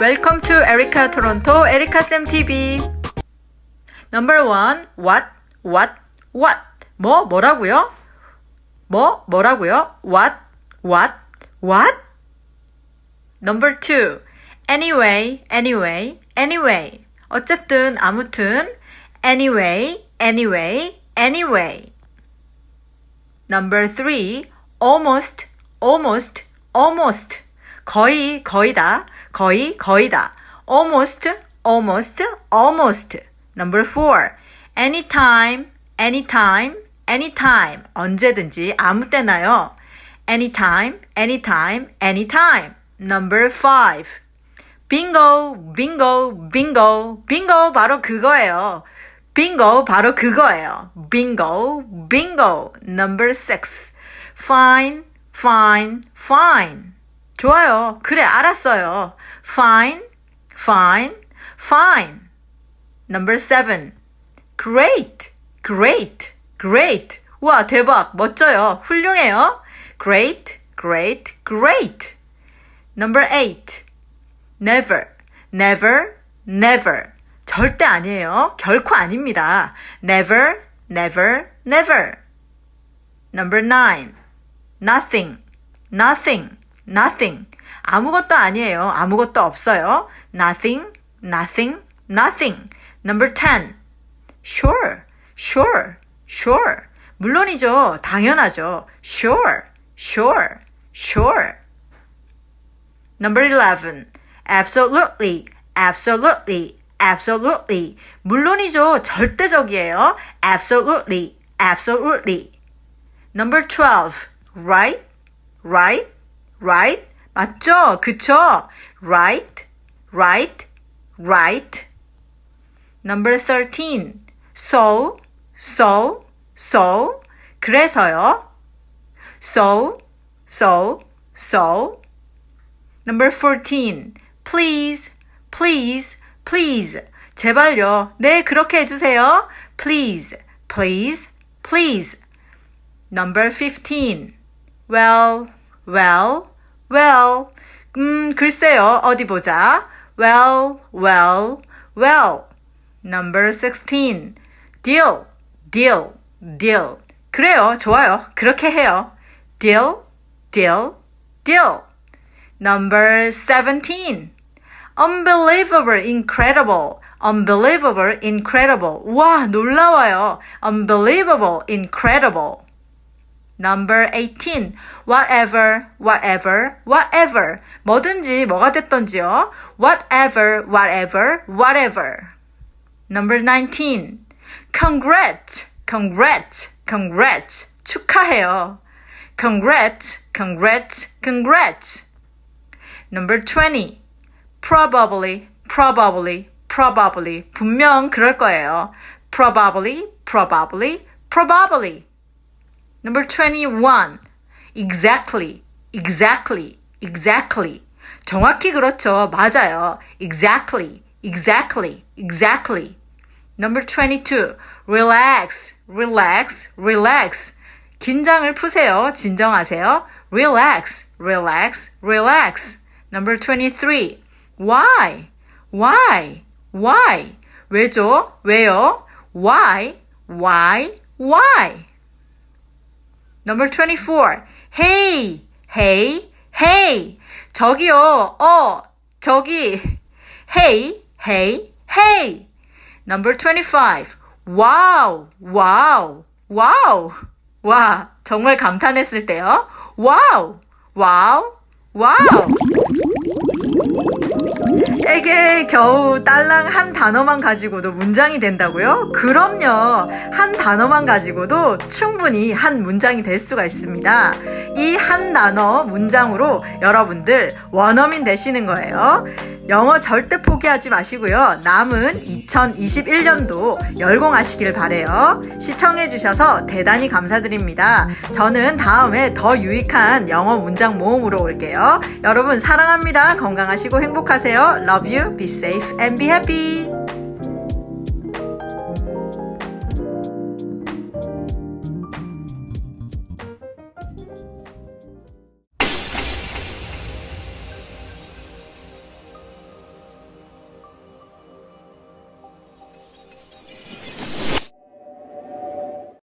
Welcome to Erica Toronto, Erica Sam TV. Number one, what, what, what. 뭐, 뭐라고요? 뭐, 뭐라고요? What, what, what? Number two, anyway, anyway, anyway. 어쨌든, 아무튼, anyway, anyway, anyway. Number three, almost, almost, almost. 거의, 거의다. 거의, 거의다. almost, almost, almost. Number four, anytime, anytime, anytime. 언제든지, 아무 때나요. anytime, anytime, anytime. Number five, bingo, bingo, bingo, bingo 바로 그거예요. bingo 바로 그거예요. bingo, bingo. Number six, fine, fine, fine. 좋아요. 그래, 알았어요. Fine, fine, fine. Number seven, great, great, great. 와, 대박, 멋져요. 훌륭해요. great, great, great. Number eight, never, never, never. 절대 아니에요. 결코 아닙니다. never, never, never. Number nine, nothing, nothing, nothing. 아무것도 아니에요. 아무것도 없어요. nothing, nothing, nothing. Number ten, sure, sure, sure. 물론이죠. 당연하죠. sure, sure, sure. Number 11. Absolutely, absolutely, absolutely. 물론이죠. 절대적이에요. Absolutely, absolutely. Number 12. Right, right, right. 맞죠? 그쵸? Right, right, right. Number 13. So, so, so. 그래서요. So, so, so. Number 14. Please, please, please. 제발요. 네, 그렇게 해주세요. Please, please, please. Number 15. Well, well, well. 음, 글쎄요. 어디 보자. Well, well, well. Number 16. Deal, deal, deal. 그래요. 좋아요. 그렇게 해요. Deal, deal, deal. Number 17. Unbelievable, incredible. Unbelievable, incredible. 와, 놀라워요. Unbelievable, incredible. Number 18. Whatever, whatever, whatever. 뭐든지, 뭐가 됐던지요. Whatever, whatever, whatever. Number 19. Congrats, congrats, congrats. 축하해요. Congrats, congrats, congrats. Number 20. Probably, probably, probably. 분명 그럴 거예요. Probably, probably, probably. Number 21. Exactly, exactly, exactly. 정확히 그렇죠. 맞아요. Exactly, exactly, exactly. Number 22. Relax, relax, relax. 긴장을 푸세요. 진정하세요. Relax, relax, relax. Number 23. Why? Why? Why? 왜죠? 왜요? Why? Why? Why? Number 24. Hey! Hey! Hey! 저기요. 어, 저기. Hey! Hey! Hey! Number 25. Wow! Wow! Wow! 와, 정말 감탄했을 때요. Wow! Wow! Wow! 에게 겨우 딸랑 한 단어만 가지고도 문장이 된다고요? 그럼요. 한 단어만 가지고도 충분히 한 문장이 될 수가 있습니다. 이 한 단어 문장으로 여러분들 원어민 되시는 거예요. 영어 절대 포기하지 마시고요. 남은 2021년도 열공하시길 바래요. 시청해 주셔서 대단히 감사드립니다. 저는 다음에 더 유익한 영어 문장 모음으로 올게요. 여러분 사랑합니다. 건강하시고 행복하세요. Love you. Be safe and be happy.